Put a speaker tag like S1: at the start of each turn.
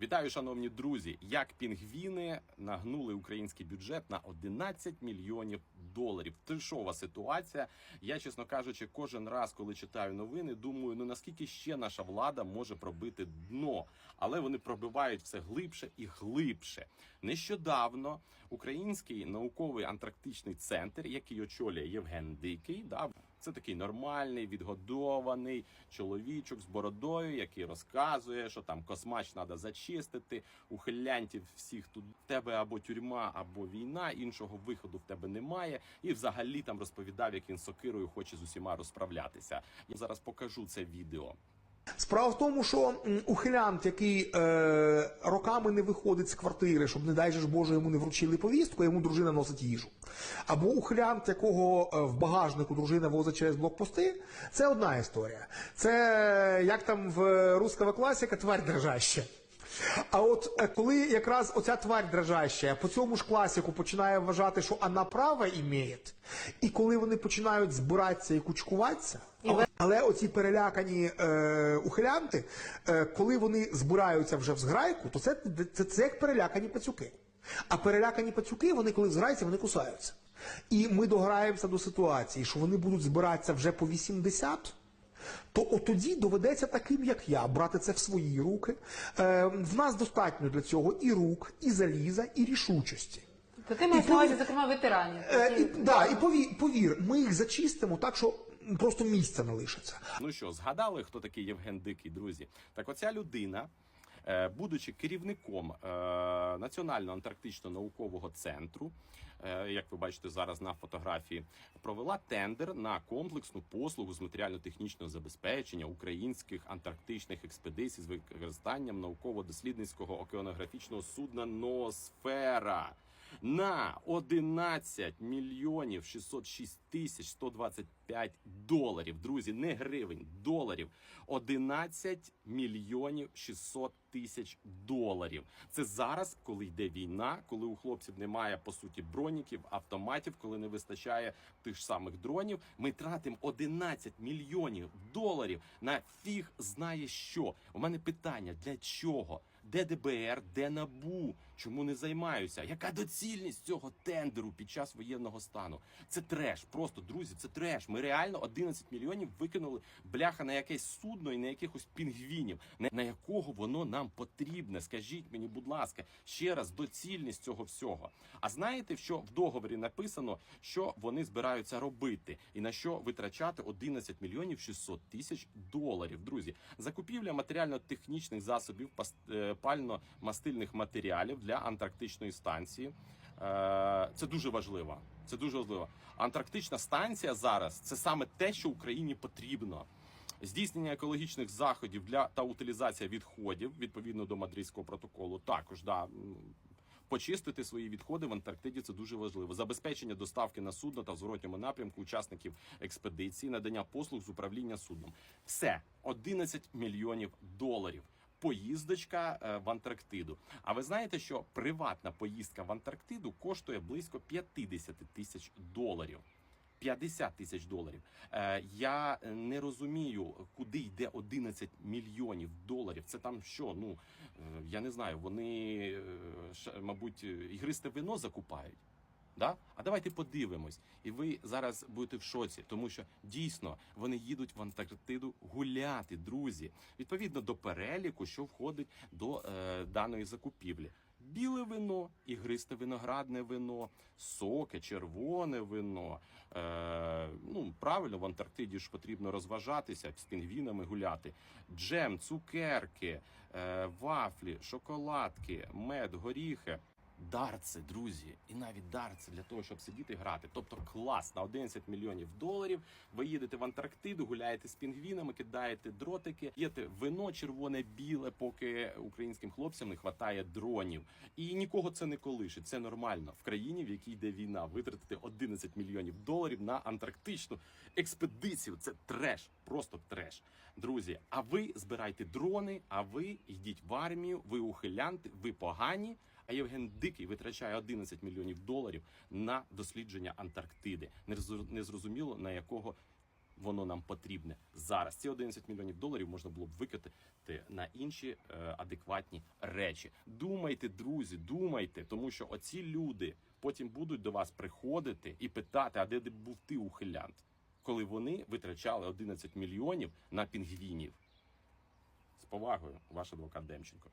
S1: Вітаю, шановні друзі! Як пінгвіни нагнули український бюджет на 11 мільйонів доларів. Тишова ситуація. Я, чесно кажучи, кожен раз, коли читаю новини, думаю, ну наскільки ще наша влада може пробити дно, але вони пробивають все глибше і глибше. Нещодавно український науковий антарктичний центр, який очолює Євген Дикий, да, це такий нормальний, відгодований чоловічок з бородою, який розказує, що там космач треба зачистити, ухилянтів всіх тут в тебе або тюрма, або війна, іншого виходу в тебе немає. І взагалі там розповідав, як він сокирою хоче з усіма розправлятися. Я зараз покажу це відео.
S2: Справа в тому, що ухилянт, який е, роками не виходить з квартири, щоб, не дай же ж Боже, йому не вручили повістку, йому дружина носить їжу. Або ухилянт, якого е, в багажнику дружина возить через блокпости, це одна історія. Це як там в русского класіка тварь дрожаща. А от е, коли якраз оця тварь дрожаща по цьому ж класіку починає вважати, що вона право імеє, і коли вони починають збиратися і кучкуватися, але, але оці перелякані е, ухилянти, е, коли вони збираються вже в зграйку, то це, це, це як перелякані пацюки. А перелякані пацюки, вони коли зграються, вони кусаються. І ми дограємося до ситуації, що вони будуть збиратися вже по 80, то от тоді доведеться таким, як я, брати це в свої руки. Е, в нас достатньо для цього і рук, і заліза, і рішучості.
S3: То ти маєш на увазі, зокрема, ветеранів.
S2: Е, і, да, і повір, повір, ми їх зачистимо так, що просто місця не лишиться.
S1: Ну що, згадали, хто такий Євген Дикий, друзі? Так, оця людина, е, будучи керівником е, Національного антарктичного наукового центру, як ви бачите зараз на фотографії, провела тендер на комплексну послугу з матеріально-технічного забезпечення українських антарктичних експедицій з використанням науково-дослідницького океанографічного судна Ноосфера. На 11 мільйонів 606 тисяч 125 доларів. Друзі, не гривень, доларів. 11 мільйонів 600 тисяч доларів. Це зараз, коли йде війна, коли у хлопців немає по суті броніків, автоматів, коли не вистачає тих ж самих дронів. Ми тратимо 11 мільйонів доларів на фіг знає що. У мене питання: для чого? Де ДБР, де НАБУ? Чому не займаюся? Яка доцільність цього тендеру під час воєнного стану? Це треш. Просто друзі, це треш. Ми реально 11 мільйонів викинули бляха на якесь судно і на якихось пінгвінів. На, якого воно нам потрібне? Скажіть мені, будь ласка, ще раз доцільність цього всього. А знаєте, що в договорі написано, що вони збираються робити, і на що витрачати 11 мільйонів 600 тисяч доларів. Друзі, закупівля матеріально-технічних засобів е, пально-мастильних матеріалів для антарктичної станції. Е, Це дуже важливо. Це дуже важливо. Антарктична станція зараз це саме те, що Україні потрібно. Здійснення екологічних заходів для та утилізація відходів відповідно до мадридського протоколу. Також да почистити свої відходи в Антарктиді. Це дуже важливо. Забезпечення доставки на судно та в зворотньому напрямку учасників експедиції, надання послуг з управління судном. Все 11 мільйонів доларів. Поїздочка е, в Антарктиду. А ви знаєте, що приватна поїздка в Антарктиду коштує близько 50 тисяч доларів. 50 тисяч доларів. Е, я не розумію, куди йде 11 мільйонів доларів. Це там що? Ну е, я не знаю. Вони, е, мабуть, ігристе вино закупають. Да? А давайте подивимось. І ви зараз будете в шоці, тому що дійсно вони їдуть в Антарктиду гуляти, друзі, відповідно до переліку, що входить до е, даної закупівлі. Біле вино, ігристе виноградне вино, соки, червоне вино. Е, ну правильно, в Антарктиді ж потрібно розважатися з пінгвінами гуляти. Джем, цукерки, е, вафлі, шоколадки, мед, горіхи. Дарци, друзі, і навіть дарци для того, щоб сидіти і грати. Тобто клас на 11 мільйонів доларів. Ви їдете в Антарктиду, гуляєте з пінгвінами, кидаєте дротики, п'єте вино червоне, біле, поки українським хлопцям не вистачає дронів. І нікого це не колишить. Це нормально в країні, в якій йде війна. Витратити 11 мільйонів доларів на антарктичну експедицію. Це треш, просто треш. Друзі, а ви збирайте дрони, а ви йдіть в армію, ви ухилянти, ви погані. А Євген Дикий витрачає 11 мільйонів доларів на дослідження Антарктиди. Незрозу- Незрозуміло на якого воно нам потрібне зараз. Ці 11 мільйонів доларів можна було б викидати на інші е, адекватні речі. Думайте, друзі, думайте, тому що оці люди потім будуть до вас приходити і питати, а де був ти ухилянт, коли вони витрачали 11 мільйонів на пінгвінів. З повагою, ваш адвокат Демченко.